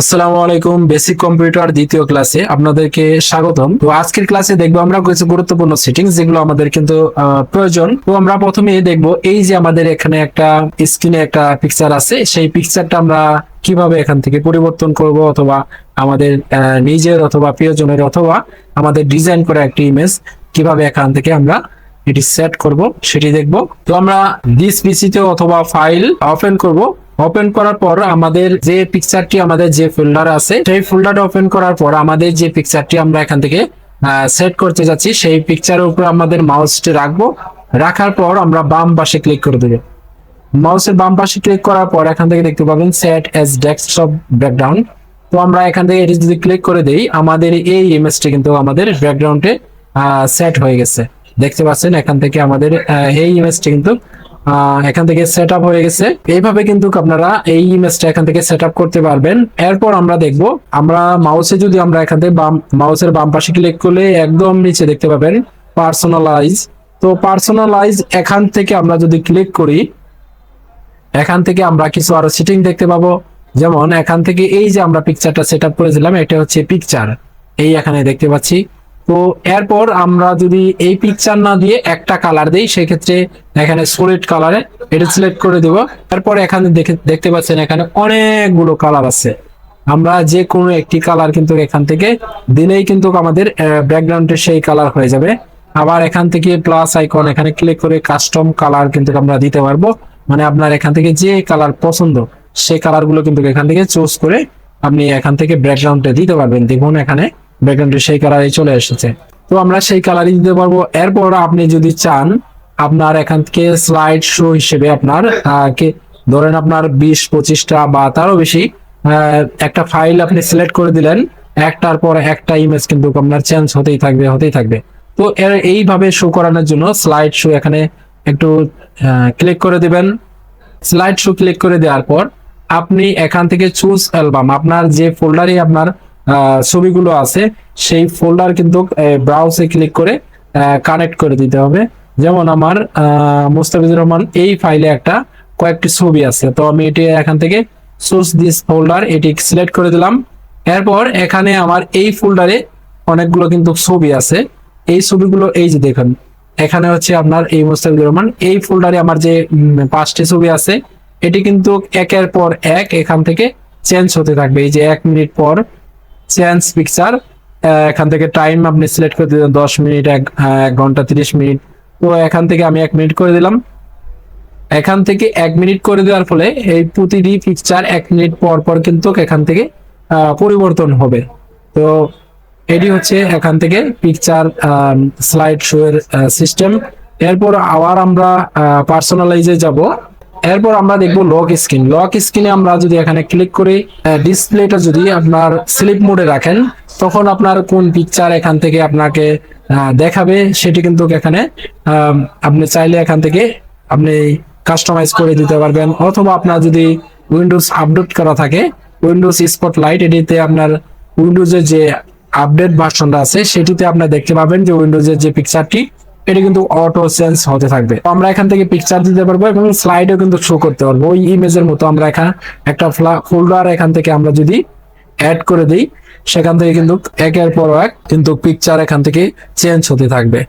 আসসালামু আলাইকুম basic computer দ্বিতীয় ক্লাসে আপনাদেরকে স্বাগতম। তো আজকের ক্লাসে দেখব আমরা কিছু গুরুত্বপূর্ণ সেটিংস যেগুলো আমাদের কিন্তু প্রয়োজন। তো আমরা প্রথমে দেখব এই যে আমাদের এখানে একটা স্ক্রিনে একটা পিকচার আছে। সেই পিকচারটা আমরা কীভাবে এখান থেকে পরিবর্তন করব অথবা আমাদের নিজের অথবা প্রিয়জনের অথবা আমাদের ডিজাইন করা একটি ইমেজ কীভাবে এখান থেকে আমরা এটি সেট করব, সেটি দেখব। তো আমরা দিস পিসিতে অথবা ফাইল ওপেন করব। ওপেন করার পর আমাদের যে পিকচারটি আমাদের যে ফোল্ডার আছে, সেই ফোল্ডারটা ওপেন করার পর আমাদের যে পিকচারটি আমরা এখান থেকে সেট করতে যাচ্ছি, সেই পিকচারের উপর আমাদের মাউসটি রাখব। রাখার পর আমরা বাম পাশে ক্লিক করে দেবো। মাউসের বাম পাশে ক্লিক করার পর এখান থেকে দেখতে পাবেন সেট এজ ডেস্কটপ ব্যাকগ্রাউন্ড তো আমরা এখান থেকে এটি যদি ক্লিক করে দেই, আমাদের এই ইমেজটি কিন্তু আমাদের ব্যাকগ্রাউন্ডে সেট হয়ে গেছে। দেখতে পাচ্ছেন এখান থেকে আমাদের এই ইমেজটি কিন্তু এখান থেকে সেট হয়ে গেছে। এইভাবে কিন্তু আপনারা এই ইমেজটা এখান থেকে সেট করতে পারবেন। এরপর আমরা দেখব, আমরা মাউসে যদি আমরা এখান থেকে বাম মাউসের বাম পাশে ক্লিক করলে একদম নিচে দেখতে পাবেন পার্সোনালাইজ তো পার্সোনালাইজ এখান থেকে আমরা যদি ক্লিক করি, এখান থেকে আমরা কিছু আরও সেটিং দেখতে পাবো। যেমন এখান থেকে এই যে আমরা পিকচারটা সেট করেছিলাম, এটা হচ্ছে পিকচার এই এখানে দেখতে পাচ্ছি। তো এরপর আমরা যদি এই পিকচার না দিয়ে একটা কালার দিই, সেক্ষেত্রে এখানে সলিড কালারে এটা সিলেক্ট করে দেব। এরপর এখানে দেখে, দেখতে পাচ্ছেন এখানে অনেকগুলো কালার আছে। আমরা যে কোনো একটি কালার কিন্তু এখান থেকে দিলেই কিন্তু আমাদের ব্যাকগ্রাউন্ডে সেই কালার হয়ে যাবে। আবার এখান থেকে প্লাস আইকন এখানে ক্লিক করে কাস্টম কালার কিন্তু আমরা দিতে পারব। মানে আপনার এখান থেকে যে কালার পছন্দ, সেই কালারগুলো কিন্তু এখান থেকে চুজ করে আপনি এখান থেকে ব্যাকগ্রাউন্ডে দিতে পারবেন। দেখুন এখানে ব্যাকগ্রাউন্ডে সেই কালারই চলে এসেছে। তো আমরা সেই কালারই দিতে পারব। এরপর আপনি যদি চান, আপনার এখান থেকে স্লাইড শো হিসেবে আপনার ধরেন আপনার বিশ, পঁচিশটা বা তারও বেশি একটা ফাইল আপনি সিলেক্ট করে দিলেন। একটার পর একটা ইমেজ কিন্তু আপনার চেঞ্জ হতেই থাকবে হতেই থাকবে। তো এইভাবে শো করানোর জন্য স্লাইড শো এখানে একটু ক্লিক করে দিবেন। স্লাইড শো ক্লিক করে দেওয়ার পর আপনি এখান থেকে চুজ অ্যালবাম আপনার যে ফোল্ডারে আপনার ছবিগুলো আছে, সেই ফোল্ডার কিন্তু ব্রাউজে ক্লিক করে কানেক্ট করে দিতে হবে। যেমন আমার মুস্তাফিজুর রহমান এই ফাইলে একটা কয়েকটি ছবি আছে। তো আমি এটি এখান থেকে সোর্স দিস ফোল্ডার এটি সিলেক্ট করে দিলাম। এরপর এখানে আমার এই ফোল্ডারে অনেকগুলো কিন্তু ছবি আছে। এই ছবিগুলো এই যে দেখুন, এখানে হচ্ছে আপনার এই মুস্তাফিজুর রহমান, এই ফোল্ডারে আমার যে পাঁচটি ছবি আছে, এটি কিন্তু একের পর এক এখান থেকে চেঞ্জ হতে থাকবে। এই যে এক মিনিট পর চেঞ্জ পিকচার এখান থেকে টাইম আপনি সিলেক্ট করে দিলেন দশ মিনিট এক ঘণ্টা তিরিশ মিনিট তো এখান থেকে আমি এক মিনিট করে দিলাম। এখান থেকে এক মিনিট করে দেওয়ার ফলে এই প্রতিটি পিকচার এক মিনিট পর পর কিন্তু এখান থেকে পরিবর্তন হবে। তো এটি হচ্ছে এখান থেকে পিকচার স্লাইড শো এর সিস্টেম এরপর আবার আমরা পার্সোনালাইজে যাব। এরপর আমরা দেখব লক স্ক্রিন লক স্ক্রিনে আমরা যদি এখানে ক্লিক করে ডিসপ্লেটা যদি আপনার স্লিপ মোডে রাখেন তখন আপনার কোন পিকচার এখান থেকে আপনাকে দেখাবে সেটি কিন্তু এখানে আহ, আপনি চাইলে এখান থেকে আপনি কাস্টমাইজ করে দিতে পারবেন। অথবা আপনার যদি উইন্ডোজ আপডেট করা থাকে উইন্ডোজ স্পটলাইট এটিতে আপনার উইন্ডোজের যে আপডেট ভার্সনটা আছে সেটিতে আপনার দেখতে পাবেন যে উইন্ডোজের যে পিকচারটি এটা কিন্তু অটো চেঞ্জ হতে থাকবে। আমরা এখান থেকে পিকচার দিতে পারব এবং স্লাইডও কিন্তু শো করতে পারব। ওই ইমেজের মতো আমরা এখানে একটা ফোল্ডার এখান থেকে আমরা যদি অ্যাড করে দিই, সেখান থেকে কিন্তু একের পর এক কিন্তু পিকচার এখান থেকে চেঞ্জ হতে থাকবে।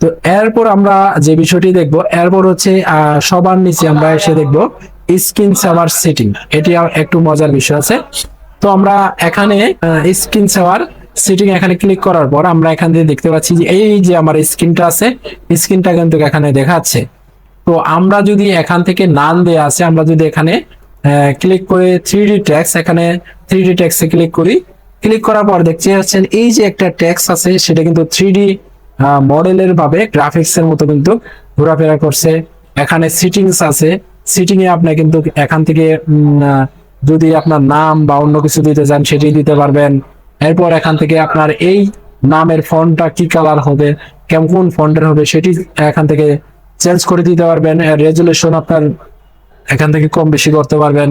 তো এরপর আমরা যে বিষয়টি দেখব, এরপর হচ্ছে সবার নিচে আমরা এসে দেখব স্ক্রিন সেভার সেটিং এটি একটু মজার বিষয় আছে। তো আমরা এখানে স্ক্রিন সেভার সেটিং এখানে ক্লিক করার পর আমরা এখান থেকে দেখতে পাচ্ছি যে এই যে আমার স্ক্রিনটা আছে, স্ক্রিনটা কিন্তু এখানে দেখাচ্ছে। তো আমরা যদি এখান থেকে নান দেয়া আছে আমরা যদি এখানে ক্লিক করে থ্রি ডি ট্যাক্স এখানে থ্রি ডি ট্যাক্সে ক্লিক করি ক্লিক করার পর দেখতে পাচ্ছেন এই যে একটা ট্যাক্স আছে, সেটা কিন্তু থ্রি ডি মডেলের ভাবে গ্রাফিক্স এর মতো কিন্তু ঘোরাফেরা করছে। এখানে সিটিংস আছে সিটিং এ আপনি কিন্তু এখান থেকে যদি আপনার নাম বা অন্য কিছু দিতে চান, সেটি দিতে পারবেন। এরপর এখান থেকে আপনার এই নামের ফন্টটা কি কালার হবে কেমন কোন ফন্টের হবে সেটি এখান থেকে চেঞ্জ করে দিতে পারবেন। রেজুলেশন আপনার এখান থেকে কম বেশি করতে পারবেন।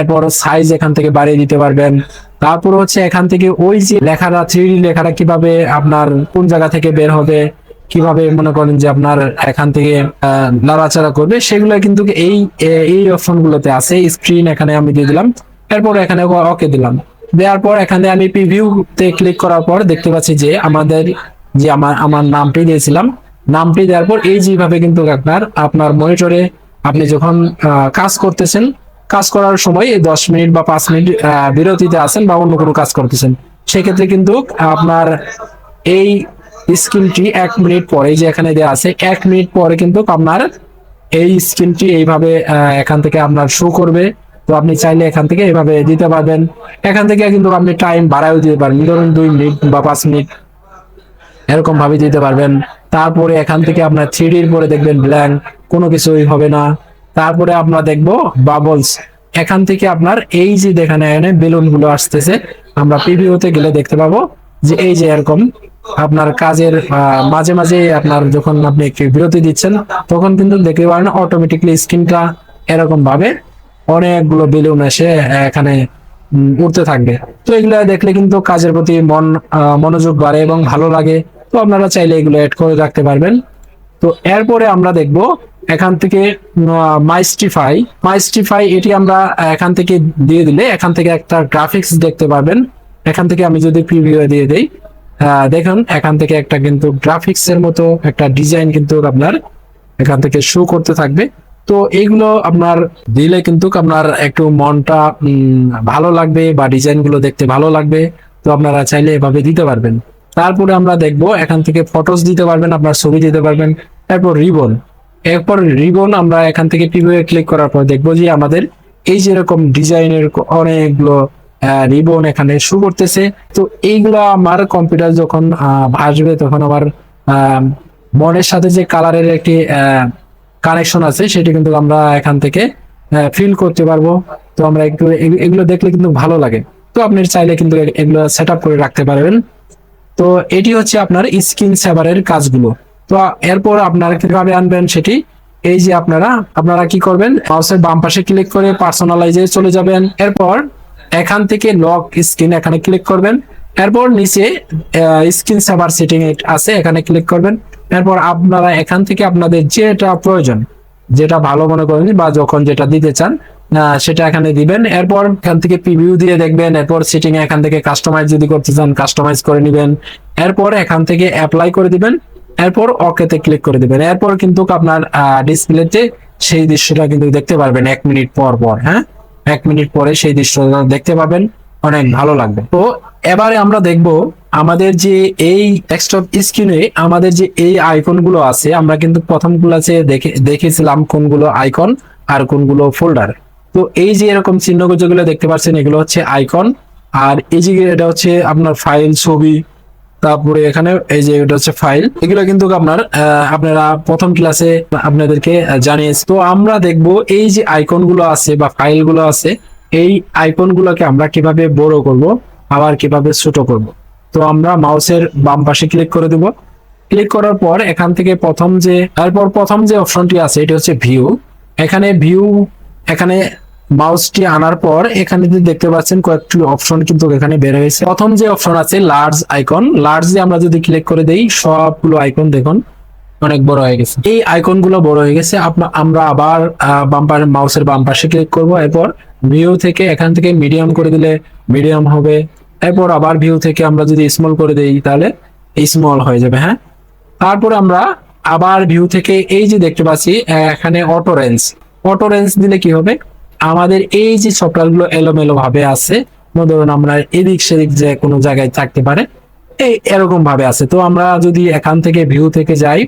এরপর সাইজ এখান থেকে বাড়িয়ে দিতে পারবেন। তারপর হচ্ছে এখান থেকে ওই যে লেখাটা থ্রি লেখাটা কীভাবে আপনার কোন জায়গা থেকে বের হবে, কীভাবে মনে করেন যে আপনার এখান থেকে নাড়াচাড়া করবে, সেগুলো কিন্তু এই এই অপশন গুলোতে আছে। স্ক্রিন এখানে আমি দিয়ে দিলাম। এরপর এখানে ওকে দিলাম। দেওয়ার পর এখানে আমি প্রিভিউতে ক্লিক করার পর দেখতে পাচ্ছি যে আমাদের যে আমার আমার নামটি দিয়েছিলাম। নামটি দেওয়ার পর এই যেভাবে কিন্তু আপনার আপনার মনিটরে আপনি যখন কাজ করতেছেন, কাজ করার সময় এই দশ মিনিট বা পাঁচ মিনিট বিরতিতে আছেন বা অন্য কোনো কাজ করতেছেন। সেক্ষেত্রে কিন্তু আপনার এই স্ক্রিনটি এক মিনিট পরে যে এখানে দেওয়া আছে, এক মিনিট পরে কিন্তু আপনার এই স্ক্রিনটি এইভাবে এখান থেকে আপনার শো করবে। তো আপনি চাইলে এখান থেকে এভাবে দিতে পারবেন। এখান থেকে কিন্তু আপনি টাইম বাড়ায়ও দিতে পারবেন। ধরুন দুই মিনিট বা পাঁচ মিনিট এরকম ভাবে দিতে পারবেন। তারপরে এখান থেকে আপনার থ্রিডির পরে দেখবেন ব্ল্যাঙ্ক কোনো কিছুই হবে না। তারপরে আমরা দেখব বাবলস এখান থেকে আপনার এই যে দেখেন, এখানে বেলুনগুলো আসতেছে। আমরা প্রিভিউতে গেলে দেখতে পাবো যে এই যে এরকম আপনার কাজের মাঝে মাঝে আপনার যখন আপনি একটু বিরতি দিচ্ছেন, তখন কিন্তু দেখতে পারেন অটোমেটিকলি স্ক্রিনটা এরকম ভাবে অনেকগুলো বেলুন এসে এখানে উঠতে থাকবে। তো এগুলো দেখলে কিন্তু কাজের প্রতি মন মনোযোগ বাড়ে এবং ভালো লাগে। তো আপনারা চাইলে এগুলো অ্যাড করে রাখতে পারবেন। তো এরপরে আমরা দেখব এখান থেকে মাইস্টিফাই মাইস্টিফাই এটি আমরা এখান থেকে দিয়ে দিলে এখান থেকে একটা গ্রাফিক্স দেখতে পারবেন। এখান থেকে আমি যদি প্রিভিউ দিয়ে দেই দেখুন, এখান থেকে একটা কিন্তু গ্রাফিক্স এর মতো একটা ডিজাইন কিন্তু আপনার এখান থেকে শো করতে থাকবে। তো এইগুলো আপনার দিলে কিন্তু আপনার একটু মনটা ভালো লাগবে বা ডিজাইনগুলো দেখতে ভালো লাগবে। তো আপনারা চাইলে এভাবে দিতে পারবেন। তারপরে আমরা দেখব, এখান থেকে ফটোস দিতে পারবেন, আপনার ছবি দিতে পারবেন। তারপর রিবন এরপর রিবন আমরা এখান থেকে পিভিএ ক্লিক করার পর দেখব যে আমাদের এই যেরকম ডিজাইনের অনেকগুলো রিবন এখানে শু করতেছে। তো এইগুলো আমার কম্পিউটার যখন ভাসবে তখন আমার মনের সাথে যে কালারের একটি কানেকশন আছে, সেটি কিন্তু আমরা এখান থেকে ফিল করতে পারব। তো আমরা একটু এগুলো দেখলে কিন্তু ভালো লাগে। তো আপনি চাইলে কিন্তু এগুলো সেট করে রাখতে পারবেন। তো এটি হচ্ছে আপনার স্ক্রিন সেভারের কাজগুলো। তো এরপর আপনারা কীভাবে আনবেন সেটি, এই যে আপনারা আপনারা কি করবেন, মাউসের বাম পাশে ক্লিক করে পার্সোনালাইজে চলে যাবেন। এরপর এখান থেকে লক স্ক্রিন এখানে ক্লিক করবেন। এরপর নিচে স্ক্রিন সেভার সেটিং আছে, এখানে ক্লিক করবেন। এরপর আপনারা এখান থেকে আপনাদের যেটা প্রয়োজন, যেটা ভালো মনে করেন বা যখন যেটা দিতে চান সেটা এখানে দিবেন। এরপর এখান থেকে প্রিভিউ দিয়ে দেখবেন, এরপর সিটিং এখান থেকে কাস্টমাইজ যদি করতে চান কাস্টমাইজ করে নেবেন। এরপর এখান থেকে অ্যাপ্লাই করে দিবেন, এরপর ওকেতে ক্লিক করে দিবেন। এরপর কিন্তু আপনার ডিসপ্লেতে সেই দৃশ্যটা কিন্তু দেখতে পারবেন এক মিনিট পর পর হ্যাঁ? এক মিনিট পরে সেই দৃশ্যটা দেখতে পাবেন, অনেক ভালো লাগবে। তো এবারে আমরা দেখব আমাদের যে এই ডেস্কটপ স্ক্রিনে আমাদের যে এই আইকনগুলো আছে, আমরা কিন্তু প্রথম ক্লাসে দেখে, দেখেছিলাম কোনগুলো আইকন আর কোনগুলো ফোল্ডার তো এই যে এরকম চিহ্ন যেগুলো দেখতে পাচ্ছেন, এগুলো হচ্ছে আইকন আর এই যে এটা হচ্ছে আপনার ফাইল ছবি, তারপরে এখানে এই যে এটা হচ্ছে ফাইল এগুলো কিন্তু আপনার আপনারা প্রথম ক্লাসে আপনাদেরকে জানিয়েছি। তো আমরা দেখব এই যে আইকনগুলো আছে বা ফাইলগুলো আছে, এই আইকন গুলোকে আমরা কীভাবে বড় করব, আবার কীভাবে ছোট করব। তো আমরা মাউসের বাম পাশে ক্লিক করে দেব। ক্লিক করার পর এখান থেকে প্রথম যে, তারপর প্রথম যে অপশনটি আছে, এটি হচ্ছে ভিউ এখানে ভিউ এখানে মাউসটি আনার পর এখানে যদি দেখতে পাচ্ছেন কয়েকটি অপশন কিন্তু এখানে বের হয়েছে। প্রথম যে অপশন আছে লার্জ আইকন লার্জে আমরা যদি ক্লিক করে দেই, সবগুলো আইকন দেখুন, অনেক বড় হয়ে গেছে। এই আইকনগুলো বড় হয়ে গেছে। আমরা আবার বাম্পার মাউসের বাম পাশে ক্লিক করব। এরপর ভিউ থেকে এখান থেকে মিডিয়াম করে দিলে মিডিয়াম হবে। এরপর আবার ভিউ থেকে আমরা যদি স্মল করে দেই, তাহলে স্মল হয়ে যাবে হ্যাঁ? তারপর আমরা আবার ভিউ থেকে এই যে দেখতে পাচ্ছি, এখানে অটো রেঞ্জ অটো রেঞ্জ দিলে কি হবে? আমাদের এই যে সফটওয়্যারগুলো এলোমেলো ভাবে আছে ধরুন আমরা এদিক সেদিক যে কোনো জায়গায় থাকতে পারে, এই এরকম ভাবে আছে। তো আমরা যদি এখান থেকে ভিউ থেকে যাই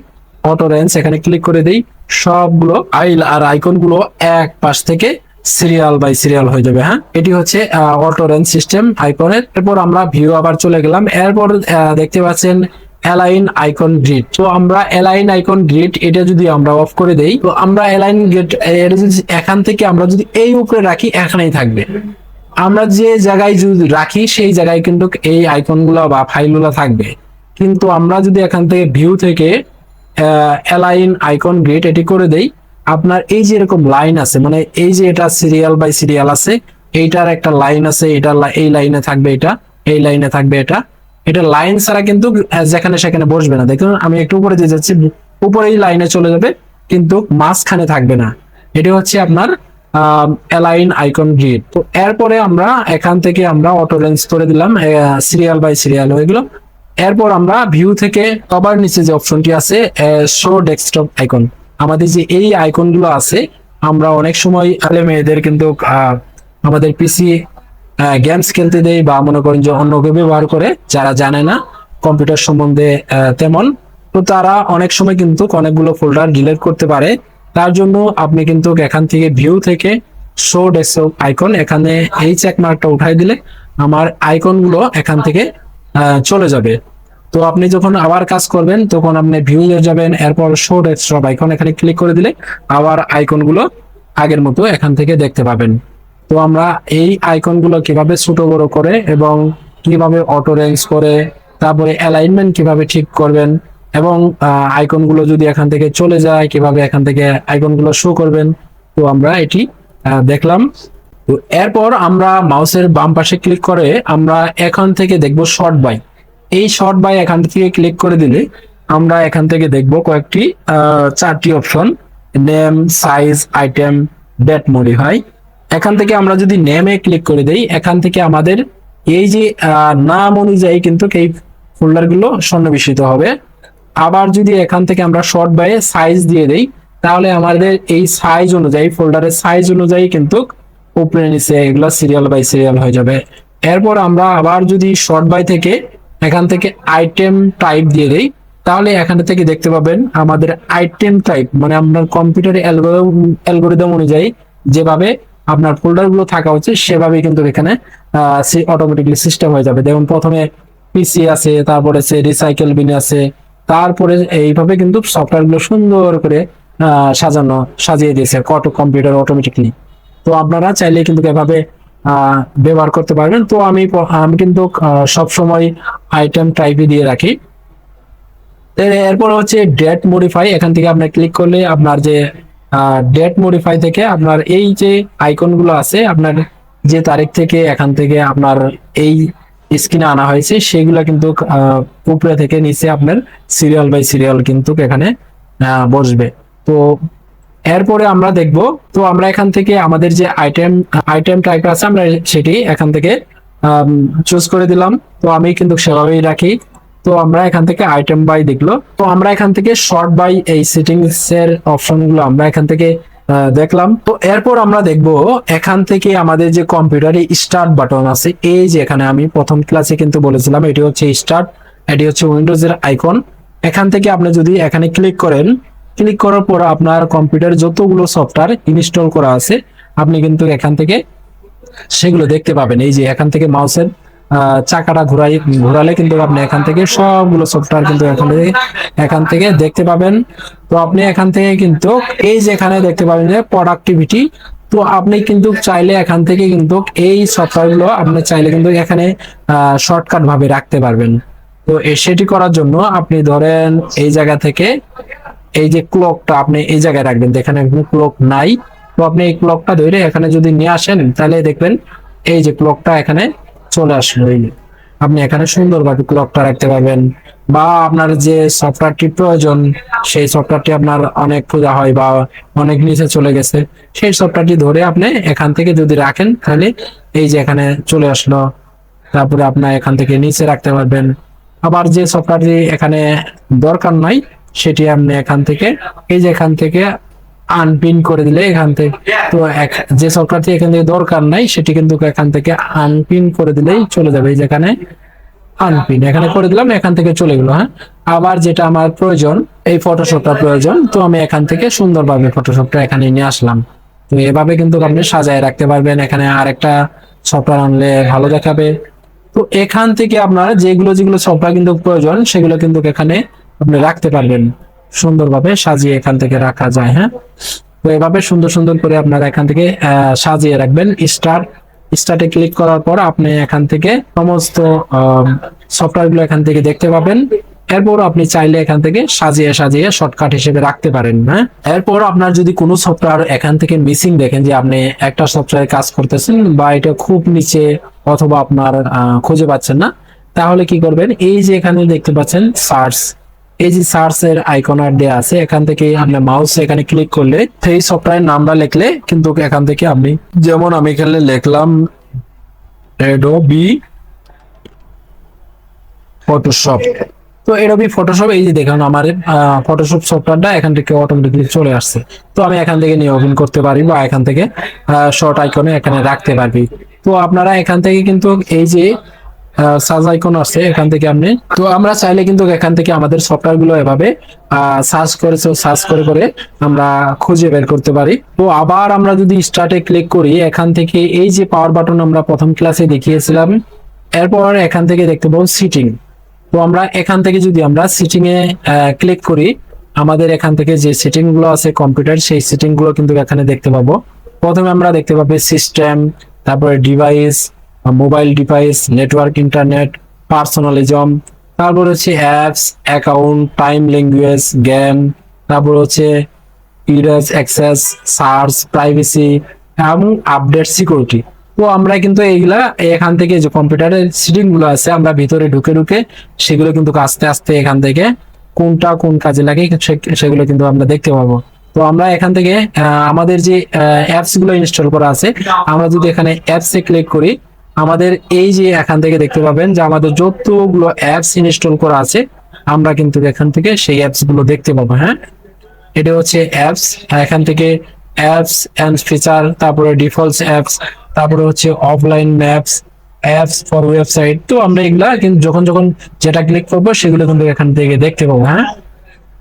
অটো রেঞ্জ এখানে ক্লিক করে দিই, সবগুলো আইল আর আইকনগুলো এক পাশ থেকে সিরিয়াল বাই সিরিয়াল হয়ে যাবে হ্যাঁ? এটি হচ্ছে অটো রেঞ্জ সিস্টেম আইকনের এরপর আমরা ভিউ আবার চলে গেলাম। এরপর দেখতে পাচ্ছেন অ্যালাইন আইকন গ্রিড তো আমরা অ্যালাইন আইকন গ্রিড এটা যদি আমরা অফ করে দেই, তো আমরা অ্যালাইন গ্রিড যদি এখান থেকে আমরা যদি এই উপরে রাখি, এখানেই থাকবে। আমরা যে জায়গায় যদি রাখি, সেই জায়গায় কিন্তু এই আইকনগুলো বা ফাইলগুলো থাকবে। কিন্তু আমরা যদি এখান থেকে ভিউ থেকে অ্যালাইন আইকন গ্রিড এটি করে দেই আপনার এই যে এরকম লাইন আছে মানে এই যে এটা সিরিয়াল বাই সিরিয়াল আছে, এইটার একটা লাইন আছে, এটা এই লাইনে থাকবে এটা, এই লাইনে থাকবে এটা। এটা লাইন ছাড়া কিন্তু যেখানে সেখানে বসবে না। দেখুন, আমি একটু উপরে দিয়ে যাচ্ছি উপরে এই লাইনে চলে যাবে, কিন্তু মাঝখানে থাকবে না। এটা হচ্ছে আপনার অ্যালাইন আইকন গ্রিড তো এরপরে আমরা এখান থেকে আমরা অটো রেঞ্জ করে দিলাম সিরিয়াল বাই সিরিয়াল হয়ে গেল। এরপর আমরা ভিউ থেকে সবার নিচে যে অপশনটি আছে শো ডেস্কটপ আইকন আমাদের যে এই আইকনগুলো আছে, আমরা অনেক সময় ছেলে মেয়েদের কিন্তু আমাদের পিসি গেমস খেলতে দেই বা মনে করেন যে অন্য কেউ ব্যবহার করে, যারা জানে না কম্পিউটার সম্বন্ধে তেমন। তো তারা অনেক সময় কিন্তু অনেকগুলো ফোল্ডার ডিলিট করতে পারে। তার জন্য আপনি কিন্তু এখান থেকে ভিউ থেকে শো ডেস্কটপ আইকন এখানে এই চেক মার্কটা উঠাই দিলে আমার আইকনগুলো এখান থেকে চলে যাবে। তো আপনি যখন আবার কাজ করবেন, তখন আপনি ভিউ যাবেন, এরপর শো ডেস্কটপ আইকন এখানে ক্লিক করে দিলে আবার আইকনগুলো আগের মতো এখান থেকে দেখতে পাবেন। তো আমরা এই আইকনগুলো কীভাবে ছোট বড় করে এবং কীভাবে অটো রেঞ্জ করে, তারপরে অ্যালাইনমেন্ট কীভাবে ঠিক করবেন এবং আইকনগুলো যদি এখান থেকে চলে যায়, কীভাবে এখান থেকে আইকনগুলো শো করবেন, তো আমরা এটি দেখলাম। তো এরপর আমরা মাউসের বাম পাশে ক্লিক করে আমরা এখান থেকে দেখব শর্ট বাই এই শর্ট বাই এখান থেকে ক্লিক করে দিলে আমরা এখান থেকে দেখব কয়েকটি চারটি option name size item date modify এখান থেকে আমরা যদি নেমে ক্লিক করে দেই, এখান থেকে আমাদের এই যে নাম অনুযায়ী কিন্তু এই ফোল্ডারগুলো সন্নিবেশিত হবে। আবার যদি এখান থেকে আমরা শর্ট বাই সাইজ দিয়ে দেই, তাহলে আমাদের এই সাইজ অনুযায়ী ফোল্ডারের সাইজ অনুযায়ী কিন্তু উপরে নিচে এগুলো সিরিয়াল বাই সিরিয়াল হয়ে যাবে। এরপর আমরা আবার যদি শর্ট বাই থেকে এখান থেকে আইটেম টাইপ দিয়ে দেই। তাহলে এখান থেকে দেখতে পাবেন আমাদের আইটেম টাইপ মানে আপনার কম্পিউটারে অ্যালগোরিদম অনুযায়ী যেভাবে আপনার ফোল্ডারগুলো থাকা উচিত সেভাবে কিন্তু এখানে অটোমেটিকলি সিস্টেম হয়ে যাবে। যেমন প্রথমে পিসি আছে, তারপরে সে রিসাইকেল বিন আছে, তারপরে এইভাবে কিন্তু সফটওয়্যারগুলো সুন্দর করে সাজানো, সাজিয়ে দিয়েছে, কত কম্পিউটার অটোমেটিকলি তো আপনারা চাইলে কিন্তু এভাবে ব্যবহার করতে পারবেন। তো আমি আমি কিন্তু সব সময় আইটেম টাইপে দিয়ে রাখি। এরপর হচ্ছে ডেট মডিফাই এখান থেকে আপনার ক্লিক করলে আপনার যে ডেট মডিফাই থেকে আপনার এই যে আইকনগুলো আছে, আপনার যে তারিখ থেকে এখান থেকে আপনার এই স্ক্রিনে আনা হয়েছে, সেগুলো কিন্তু উপরে থেকে নিচে আপনার সিরিয়াল বাই সিরিয়াল কিন্তু এখানে বসবে। তো এরপরে আমরা দেখব, তো আমরা এখান থেকে আমাদের যে আইটেম আইটেম টাইপ আছে, আমরা সেটি এখান থেকে চুজ করে দিলাম। তো আমি কিন্তু সেভাবেই রাখি। তো আমরা এখান থেকে আইটেম বাই দেখল। তো আমরা এখান থেকে শর্ট বাই এই সেটিংস এর অপশনগুলো আমরা এখান থেকে দেখলাম। তো এরপর আমরা দেখব, এখান থেকে আমাদের যে কম্পিউটারে স্টার্ট বাটন আছে, এই যে এখানে আমি প্রথম ক্লাসে কিন্তু বলেছিলাম, এটি হচ্ছে স্টার্ট এটি হচ্ছে উইন্ডোজ এর আইকন এখান থেকে আপনি যদি এখানে ক্লিক করেন ক্লিক করার পর আপনার কম্পিউটার যতগুলো সফটওয়্যার ইনস্টল করা আছে, আপনি কিন্তু এখান থেকে সেগুলো দেখতে পাবেন। এই যে এখান থেকে মাউসের চাকাটা ঘুরাই, ঘোরালে কিন্তু আপনি এখান থেকে সবগুলো সফটওয়্যার কিন্তু এখান থেকে এখান থেকে দেখতে পাবেন। তো আপনি এখান থেকে কিন্তু এই যে এখানে দেখতে পাবেন যে প্রোডাক্টিভিটি তো আপনি কিন্তু চাইলে এখান থেকে কিন্তু এই সফটওয়্যারগুলো আপনি চাইলে কিন্তু এখানে শর্টকাট ভাবে রাখতে পারবেন। তো সেটি করার জন্য আপনি ধরেন এই জায়গা থেকে এই যে ক্লকটা আপনি এই জায়গায় রাখবেন এখানে ক্লক নাই। তো আপনি এই ক্লকটা ধরে এখানে যদি নিয়ে আসেন, তাহলে দেখবেন এই যে ক্লকটা এখানে চলে আসলো আপনি এখানে সুন্দরভাবে ক্লকটা রাখতে পারবেন। বা আপনার যে সফটওয়্যারটি প্রয়োজন, সেই সফটওয়্যারটি আপনার অনেক খোঁজা হয় বা অনেক নিচে চলে গেছে, সেই সফটওয়্যারটি ধরে আপনি এখান থেকে যদি রাখেন, তাহলে এই যে এখানে চলে আসলো। তারপরে আপনার এখান থেকে নিচে রাখতে পারবেন। আবার যে সফটওয়্যারটি এখানে দরকার নাই সেটি আপনি এখান থেকে, এই যে এখান থেকে আনপিন করে দিলে এখান থেকে, তো যে সফটওয়্যারটি এখান থেকে দরকার নাই, সেটি কিন্তু এখান থেকে আনপিন করে দিলেই চলে যাবে। এই যেখানে আনপিন এখানে করে দিলাম, এখান থেকে চলে গেলো হ্যাঁ? আবার যেটা আমার প্রয়োজন, এই ফটোশপটা প্রয়োজন, তো আমি এখান থেকে সুন্দরভাবে ফটোশপটা এখানে নিয়ে আসলাম। তো এভাবে কিন্তু আপনি সাজায় রাখতে পারবেন, এখানে আর একটা সফটওয়্যার আনলে ভালো দেখাবে। তো এখান থেকে আপনার যেগুলো যেগুলো সফটওয়্যার কিন্তু প্রয়োজন, সেগুলো কিন্তু এখানে আপনি রাখতে পারবেন সুন্দরভাবে সাজিয়ে এখান থেকে রাখা যায় হ্যাঁ? তো এভাবে সুন্দর সুন্দর করে আপনারা এখান থেকে সাজিয়ে রাখবেন স্টার। স্টার্টে ক্লিক করার পর আপনি এখান থেকে সমস্ত সফটওয়্যারগুলো এখান থেকে দেখতে পাবেন। এরপর আপনি চাইলে এখান থেকে সাজিয়ে সাজিয়ে শর্টকাট হিসেবে রাখতে পারেন হ্যাঁ? এরপর আপনার যদি কোনো সফটওয়্যার এখান থেকে মিসিং দেখেন যে আপনি একটা সফটওয়্যারে কাজ করতেছেন বা এটা খুব নিচে অথবা আপনার খুঁজে পাচ্ছেন না, তাহলে কি করবেন? এই যে এখানে দেখতে পাচ্ছেন সার্চ এই যে সার্চ এর আইকন আর দেয়া আছে, এখান থেকে আপনি মাউস এখানে ক্লিক করলে সেই সফটওয়্যার নামটা লিখলে কিন্তু এখান থেকে আপনি, যেমন আমি এখানে লিখলাম এডোবি ফটোশপ তো এডোবি ফটোশপ এই যে দেখুন আমার ফটোশপ সফটওয়্যারটা এখান থেকে অটোমেটিকলি চলে আসছে। তো আমি এখান থেকে নিয়ে ওপেন করতে পারি বা এখান থেকে শর্ট আইকনে এখানে রাখতে পারবি তো আপনারা এখান থেকে কিন্তু এই যে সার্চ আইকন আছে এখান থেকে আপনি। তো আমরা চাইলে কিন্তু এখান থেকে আমাদের সফটওয়্যারগুলো এভাবে সার্চ করে সার্চ করে করে আমরা খুঁজে বের করতে পারি। তো আবার আমরা যদি স্টার্টে ক্লিক করি, এখান থেকে এই যে পাওয়ার বাটন আমরা প্রথম ক্লাসে দেখিয়েছিলাম, এরপর এখান থেকে দেখতে পাবো সিটিং তো আমরা এখান থেকে যদি আমরা সিটিং এ ক্লিক করি, আমাদের এখান থেকে যে সেটিংগুলো আছে কম্পিউটার সেই সেটিংগুলো কিন্তু এখানে দেখতে পাবো। প্রথমে আমরা দেখতে পাবো সিস্টেম তারপরে device mobile device network internet personalisation তারপর হচ্ছে apps account time language game তারপর হচ্ছে ইরেজ অ্যাক্সেস সার্চ প্রাইভেসি এবং আপডেট সিকিউরিটি তো আমরা কিন্তু এইগুলা এখান থেকে যে কম্পিউটারের সিটিংগুলো আছে, আমরা ভিতরে ঢুকে ঢুকে সেগুলো কিন্তু আস্তে আস্তে এখান থেকে কোনটা কোন কাজে লাগে সেগুলো কিন্তু আমরা দেখতে পাবো। তো আমরা এখান থেকে আমাদের যে অ্যাপসগুলো ইনস্টল করা আছে, আমরা যদি এখানে অ্যাপস ক্লিক করি আমাদের এই যে এখান থেকে দেখতে পাবেন যে আমাদের যতগুলো অ্যাপস ইনস্টল করা আছে, আমরা কিন্তু এখান থেকে সেই অ্যাপসগুলো দেখতে পাবো হ্যাঁ? এটা হচ্ছে অ্যাপস এখান থেকে অ্যাপস এন্ড ফিচার তারপরে ডিফল্টস অ্যাপস তারপরে হচ্ছে offline maps apps for website তো আমরা এগুলা কিন্তু যখন যখন যেটা ক্লিক করব সেগুলো কিন্তু এখান থেকে দেখতে পাবো হ্যাঁ?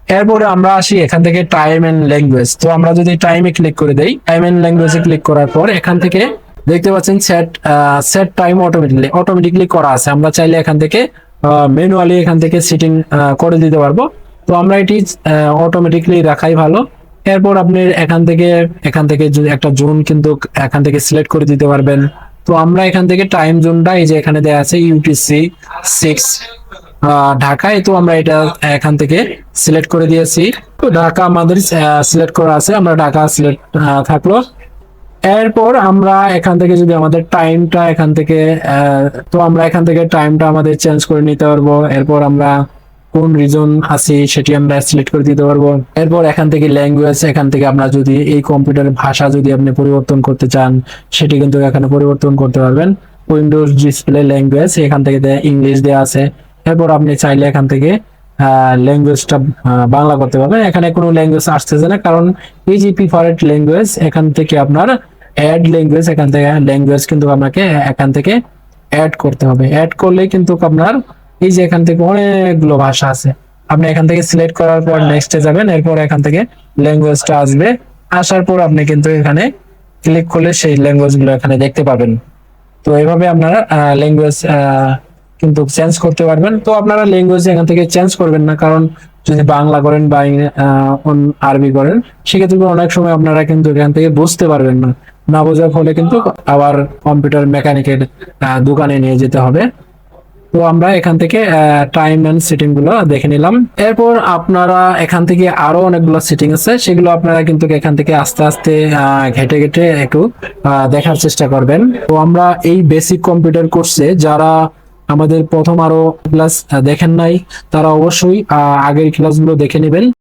এরপরে আমরা আসি এখান থেকে টাইম এন্ড ল্যাঙ্গুয়েজ তো আমরা যদি টাইমে ক্লিক করে দেই টাইম এন্ড ল্যাঙ্গুয়েজে ক্লিক করার পর এখান থেকে দেখতে পাচ্ছেন set set time automatically automatically করা আছে। আমরা চাইলে এখান থেকে ম্যানুয়ালি এখান থেকে সিটিং করে দিতে পারব। তো আমরা এটি অটোমেটিকলি রাখাই ভালো। এরপর আপনি এখান থেকে এখান থেকে একটা জোন কিন্তু এখান থেকে সিলেক্ট করে দিতে পারবেন। তো আমরা এখান থেকে টাইম জোনটা এই যে এখানে দেওয়া আছে ইউটিসি সিক্স ঢাকায় তো আমরা এটা এখান থেকে সিলেক্ট করে দিয়েছি। তো ঢাকা আমাদের সিলেক্ট করা আছে। আমরা ঢাকা সিলেক্ট থাকল। এরপর আমরা এখান থেকে যদি আমাদের টাইমটা এখান থেকে তো আমরা এখান থেকে টাইমটা আমাদের চেঞ্জ করে নিতে পারব। এরপর আমরা কোন রিজন আছি সেটি আমরা সিলেক্ট করে দিতে পারব। এরপর এখান থেকে ল্যাঙ্গুয়েজ এখান থেকে আমরা যদি এই কম্পিউটারের ভাষা যদি আপনি পরিবর্তন করতে চান, সেটি কিন্তু এখানে পরিবর্তন করতে পারবেন। উইন্ডোজ ডিসপ্লে ল্যাঙ্গুয়েজ এখান থেকে ইংলিশ দেওয়া আছে। এরপর আপনি চাইলে এখান থেকে ল্যাঙ্গুয়েজটা বাংলা করতে পারবেন। এখানে কোনো ল্যাঙ্গুয়েজ আসতেছে না, কারণ এই যে প্রিফারেড ল্যাঙ্গুয়েজ এখান থেকে আপনার অ্যাড ল্যাঙ্গুয়েজ এখান থেকে ল্যাঙ্গুয়েজ কিন্তু আপনাকে এখান থেকে অ্যাড করতে হবে। অ্যাড করলে কিন্তু আপনার এই যে এখান থেকে অনেকগুলো ভাষা আছে। আপনি এখান থেকে সিলেক্ট করার পর নেক্সটে যাবেন এরপর এখান থেকে ল্যাঙ্গুয়েজটা আসবে। আসার পর আপনি কিন্তু এখানে ক্লিক করলে সেই ল্যাঙ্গুয়েজগুলো এখানে দেখতে পাবেন। তো এভাবে আপনারা ল্যাঙ্গুয়েজ কিন্তু চেঞ্জ করতে পারবেন। তো আপনারা ল্যাঙ্গুয়েজ এখান থেকে চেঞ্জ করবেন না কারণ যদি বাংলা করেন বা আরবি করেন সেক্ষেত্রে অনেক সময় আপনারা কিন্তু এখান থেকে বুঝতে পারবেন না। না বোঝার ফলে কিন্তু আবার কম্পিউটার মেকানিকের দোকানে নিয়ে যেতে হবে। তো আমরা এখান থেকে টাইম অ্যান্ড সেটিংগুলো দেখে নিলাম। এরপর আপনারা এখান থেকে আরও অনেকগুলো সেটিং আছে, সেগুলো আপনারা কিন্তু এখান থেকে আস্তে আস্তে ঘেটে ঘেটে একটু দেখার চেষ্টা করবেন। তো আমরা এই বেসিক কম্পিউটার কোর্সে যারা আমাদের প্রথম আরও ক্লাস দেখেন নাই, তারা অবশ্যই আগের ক্লাসগুলো দেখে নেবেন।